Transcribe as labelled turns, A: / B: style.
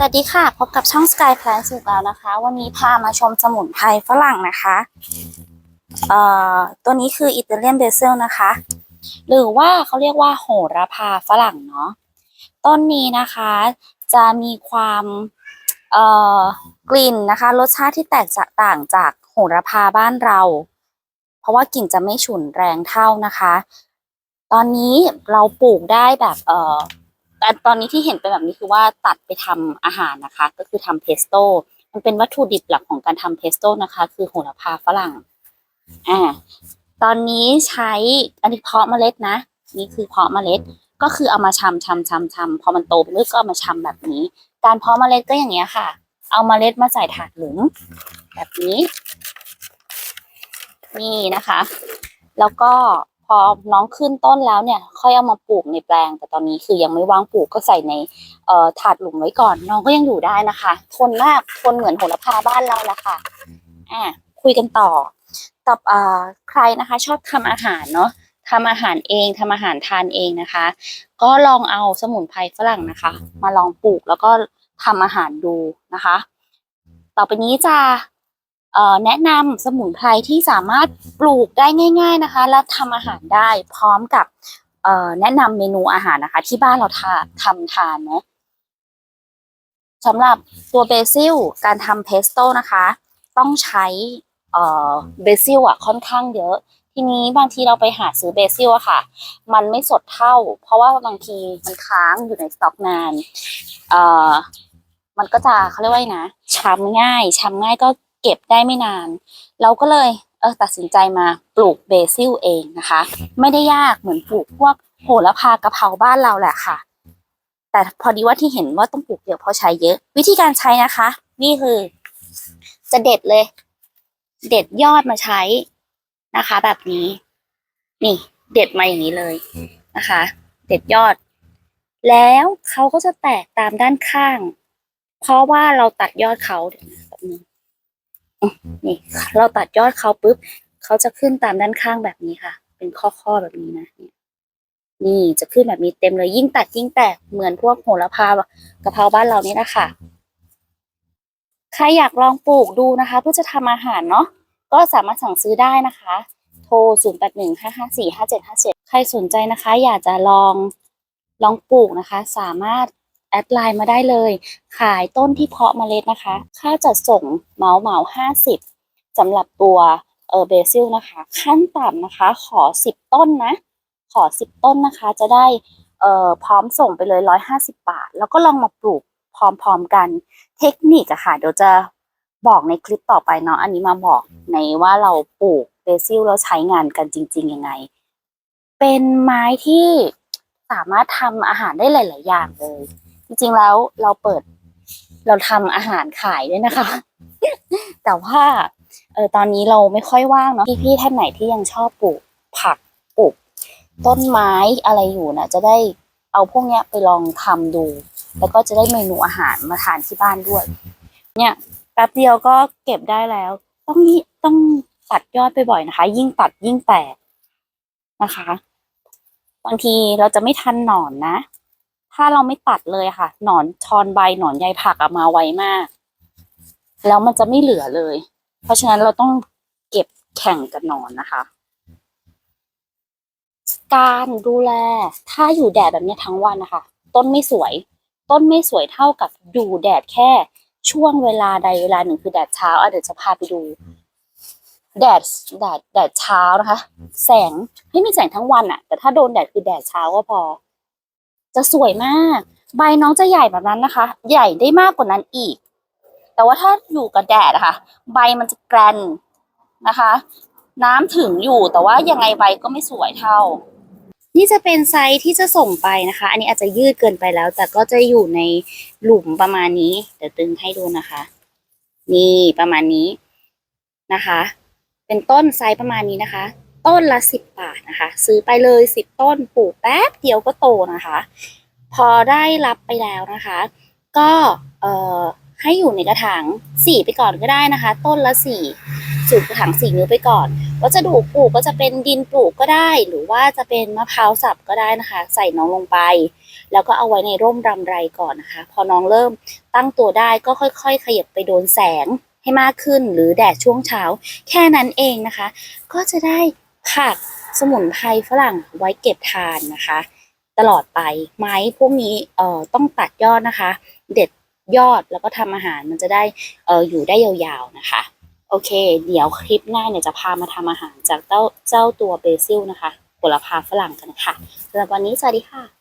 A: สวัสดีค่ะ พบกับช่อง Sky Plan สุดแล้วนะคะ วันนี้พามาชมสมุนไพรฝรั่งนะคะเอ่อตัวนี้คืออิตาเลียนเบซิลนะคะ หรือว่าเขาเรียกว่าโหระพาฝรั่งเนาะต้นนี้นะคะจะมีความเอ่อกลิ่นนะคะ รสชาติที่แตกต่างจากโหระพาบ้านเรา เพราะว่ากลิ่นจะไม่ฉุนแรงเท่านะคะ ตอนนี้เราปลูกได้แบบเอ่อ แต่ตอนนี้ที่เห็นเป็นแบบนี้คือว่าตัดไปทำอาหารนะคะ ก็คือทำเพสโต้มันเป็นวัตถุดิบหลักของการทำเพสโต้นะคะ คือโหระพาฝรั่งอ่าตอนนี้ใช้อันนี้เพาะเมล็ดนะ นี่คือเพาะเมล็ดก็คือเอามาชำชำชำชำพอมันโตไปเรื่อยก็เอามาชำแบบนี้ การเพาะเมล็ดก็อย่างเงี้ยค่ะ เอาเมล็ดมาใส่ถาดหลุม แบบนี้ นี่นะคะ แล้วก็ พอน้องขึ้นต้นแล้วเนี่ยค่อยเอามาปลูกในแปลง แต่ตอนนี้คือยังไม่ว่างปลูกก็ใส่ในเอ่อถาดหลุมไว้ก่อน น้องก็ยังอยู่ได้นะคะ ทนมากทนเหมือนโหระพาบ้านเราละค่ะอะคุยกันต่อกับเอ่อใครนะคะ ชอบทำอาหารเนาะทำอาหารเองทำอาหารทานเองนะคะ ก็ลองเอาสมุนไพรฝรั่งนะคะ มาลองปลูกแล้วก็ทำอาหารดูนะคะ ต่อไปนี้จะเอ่อ แนะนำสมุนไพรที่สามารถปลูกได้ง่าย ๆนะคะ และทำอาหารได้พร้อมกับแนะนำเมนูอาหารนะคะ ที่บ้านเราทาทำทานเนาะสำหรับตัวเบซิลการทำเพสโต้นะคะ ต้องใช้เบซิลอะค่อนข้างเยอะ ทีนี้บางทีเราไปหาซื้อเบซิลอะค่ะ มันไม่สดเท่า เพราะว่าบางทีมันค้างอยู่ในสต็อกนานเออมันก็จะเขาเรียกว่านะช้ำง่ายช้ำง่ายก็ เก็บได้ไม่นาน เราก็เลยเออตัดสินใจมาปลูกเบซิลเองนะคะ ไม่ได้ยากเหมือนปลูกพวกโหระพากะเพราบ้านเราแหละค่ะ แต่พอดีว่าที่เห็นว่าต้องปลูกเยอะเพราะใช้เยอะ วิธีการใช้นะคะ นี่คือ จะเด็ดเลย เด็ดยอดมาใช้นะคะ แบบนี้ นี่ เด็ดมาอย่างนี้เลยนะคะ เด็ดยอด แล้วเขาก็จะแตกตามด้านข้าง เพราะว่าเราตัดยอดเขาเดี๋ยวนะแบบนี้ นี่เราตัดยอดเขาปุ๊บเขาจะขึ้นตามด้านข้างแบบนี้ค่ะ เป็นข้อๆแบบนี้นะนี่จะขึ้นแบบนี้เต็มเลยยิ่งตัดยิ่งแตกเหมือนพวกโหระพากะเพราบ้านเรานี่นะคะใครอยากลองปลูกดูนะคะ เพื่อจะทำอาหารเนาะก็สามารถสั่งซื้อได้นะคะ โทร 0 8 1 5 5 4 5 7 5 7 ใครสนใจนะคะ อยากจะลองลองปลูกนะคะ สามารถ แอดไลน์มาได้เลย ขายต้นที่เพาะเมล็ดนะคะ ค่าจัดส่งเหมาเหมาห้าสิบสำหรับตัวเออเบซิลนะคะ ขั้นต่ำนะคะ ขอสิบต้นนะ ขอสิบต้นนะคะ จะได้เอ่อพร้อมส่งไปเลยร้อยห้าสิบบาท แล้วก็ลองมาปลูกพร้อมๆกัน เทคนิคอะค่ะ เดี๋ยวจะบอกในคลิปต่อไปเนาะ อันนี้มาบอกในว่าเราปลูกเบซิลแล้วใช้งานกันจริงๆยังไง เป็นไม้ที่สามารถทำอาหารได้หลาย ๆ อย่างเลย จริงๆแล้วเราเปิด เราทำอาหารขายด้วยนะคะ แต่ว่าเออตอนนี้เราไม่ค่อยว่างเนาะพี่ๆท่านไหนที่ยังชอบปลูกผักปลูกต้นไม้อะไรอยู่นะจะได้เอาพวกเนี้ยไปลองทำดู แล้วก็จะได้เมนูอาหารมาทานที่บ้านด้วย เนี่ยแป๊บเดียวก็เก็บได้แล้ว ต้องต้องตัดยอดไปบ่อยนะคะ ยิ่งตัดยิ่งแตกนะคะ บางทีเราจะไม่ทันหนอนนะ ถ้าเราไม่ตัดเลยค่ะ หนอนชอนใบหนอนใยผักอะมาไวมาก แล้วมันจะไม่เหลือเลย เพราะฉะนั้นเราต้องเก็บแข่งกับหนอนนะคะ การดูแล ถ้าอยู่แดดแบบนี้ทั้งวันนะคะ ต้นไม่สวย ต้นไม่สวยเท่ากับอยู่แดดแค่ช่วงเวลาใดเวลาหนึ่งคือแดดเช้าอะเดี๋ยวจะพาไปดู แดดแดดแดดเช้านะคะ แสงไม่มีแสงทั้งวันอะแต่ถ้าโดนแดดคือแดดเช้าก็พอ จะสวยมาก ใบน้องจะใหญ่แบบนั้นนะคะ ใหญ่ได้มากกว่านั้นอีก แต่ว่าถ้าอยู่กับแดดอะคะใบมันจะแกรนนะคะ น้ำถึงอยู่แต่ว่ายังไงใบก็ไม่สวยเท่า นี่จะเป็นไซส์ที่จะส่งไปนะคะ อันนี้อาจจะยืดเกินไปแล้ว แต่ก็จะอยู่ในหลุมประมาณนี้ เดี๋ยวตึงให้ดูนะคะ นี่ประมาณนี้นะคะ เป็นต้นไซส์ประมาณนี้นะคะ ต้นละสิบบาทนะคะ ซื้อไปเลยสิบต้นปลูกแป๊บเดียวก็โตนะคะ พอได้รับไปแล้วนะคะ ก็เอ่อให้อยู่ในกระถางสี่ไปก่อนก็ได้นะคะ ต้นละสี่สูตรกระถางสี่นิ้วไปก่อนวัสดุปลูกก็จะเป็นดินปลูกก็ได้ หรือว่าจะเป็นมะพร้าวสับก็ได้นะคะ ใส่น้องลงไป แล้วก็เอาไว้ในร่มรำไรก่อนนะคะ พอน้องเริ่มตั้งตัวได้ก็ค่อย ๆ ขยับไปโดนแสงให้มากขึ้นหรือแดดช่วงเช้า แค่นั้นเองนะคะ ก็จะได้ ผักสมุนไพรฝรั่งไว้เก็บทานนะคะ ตลอดไปไม้พวกนี้เอ่อต้องตัดยอดนะคะ เด็ดยอดแล้วก็ทำอาหารมันจะได้เอ่ออยู่ได้ยาวๆนะคะ โอเค เดี๋ยวคลิปหน้าเนี่ยจะพามาทำอาหารจากเจ้าเจ้าตัวเบซิลนะคะผลพาฝรั่งกันค่ะสำหรับวันนี้สวัสดีค่ะ